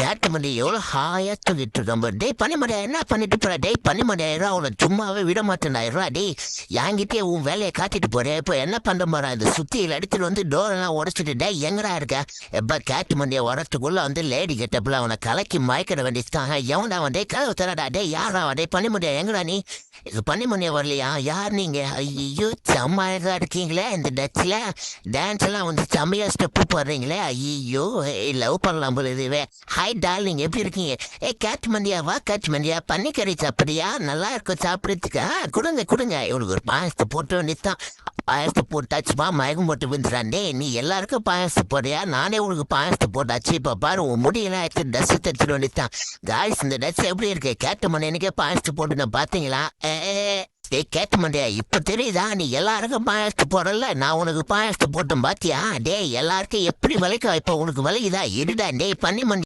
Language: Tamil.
கேட்ட மணி எவ்வளோ ஹாயா தூங்கிட்டு இருக்கோம் டேய் பனிமடை என்ன பண்ணிட்டு போற? டேய் பனிமடையாயிரம் அவனை சும்மாவே விட மாட்டேனாயிரம் டே என்கிட்டே உன் வேலையை காட்டிட்டு போறேன் இப்போ என்ன பண்ண போறான்? இந்த சுத்தியில் எடுத்துகிட்டு வந்து டோரெல்லாம் உடச்சிட்டு டே எங்கடா இருக்க? எப்போ கேட்டு மணியை வரத்துக்குள்ளே வந்து லேடி கெட்டப்பில் அவனை கலக்கி மயக்கிட வேண்டியதுதான். எவன்டா அவன்? டே கதவு தரடா டே யாரா அவன்? டேய் பனிமடியா எங்கடா நீ? இது பனிமணியா வரலையா? யார் நீங்க? ஐயோ செம்ம அழகா இருக்கீங்களே இந்த டச்சில். டான்ஸ் எல்லாம் வந்து செம்மையா ஸ்டெப்பு போடுறீங்களே. ஐயோ லவ் பண்ணலாம் போல இதுவே. ஹாய் டார்லிங் எப்படி இருக்கீங்க? ஏ கேட் மண்டியா வா மந்தியா மண்டியா பன்னிக்கறி சாப்பிட்றியா? நல்லா இருக்கும் சாப்பிட்றதுக்கு. ஆ கொடுங்க கொடுங்க. இவனுக்கு ஒரு பாயசத்தை போட்டு வேண்டியதுதான் பாயசத்தை போட்டாச்சுப்பா மயக்கம் போட்டு விழுந்துறாண்டே நீ எல்லாருக்கும் பாயசத்தை போடுறியா? நானே உனக்கு பாயசத்தை போட்டாச்சு. இப்போ பாரு உன் முடியெல்லாம் எடுத்து ட்ரெஸ் தச்சுட்டு வேண்டியதுதான் காய்ஸ் இந்த ட்ரெஸ் எப்படி இருக்கு? கேட்ட மணி எனக்கே பாயசத்தை போட்டு நான் பார்த்தீங்களா? ஏ டே கேட்ட மாட்டியா இப்போ தெரியுதா? நீ எல்லாருக்கும் பாயசத்து போடல. நான் உனக்கு பாயசத்து போட்டேன் பாத்தியா? டே எல்லாருக்கும் எப்படி விலைக்கு? இப்போ உனக்கு விளையுதா இருடா டே பண்ணி மண்டி